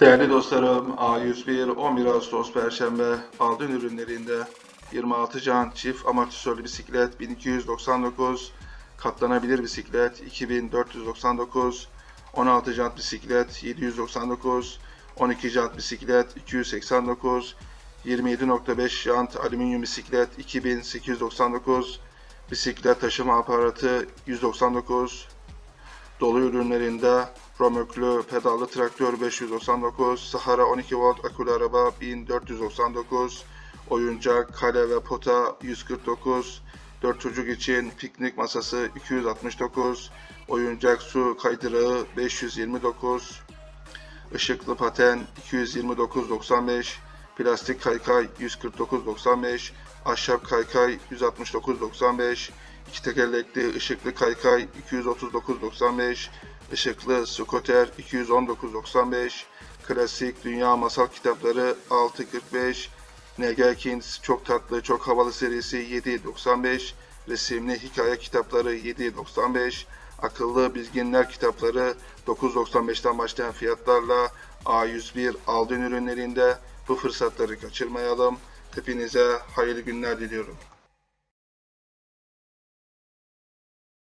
Değerli dostlarım, A101 11 Ağustos Perşembe aldığın ürünlerinde 26 can çift amortisörlü bisiklet 1299, katlanabilir bisiklet 2499, 16 jant bisiklet 799, 12 jant bisiklet 289, 27.5 jant alüminyum bisiklet 2899, bisiklet taşıma aparatı 199, Dolu ürünlerinde Romöklü pedallı traktör 599, Sahara 12 volt akülü araba 1499, oyuncak kale ve pota 149, 4 çocuk için piknik masası 269, oyuncak su kaydırağı 529, ışıklı paten 229.95, plastik kaykay 149.95, ahşap kaykay 169.95, iki tekerlekli ışıklı kaykay 239.95, ışıklı skuter 219.95, klasik dünya masal kitapları 6.45, Nege Kings çok tatlı çok havalı serisi 7.95, resimli hikaye kitapları 7.95, akıllı bilginler kitapları 9.95'ten başlayan fiyatlarla A101 aldığın ürünlerinde bu fırsatları kaçırmayalım. Hepinize hayırlı günler diliyorum.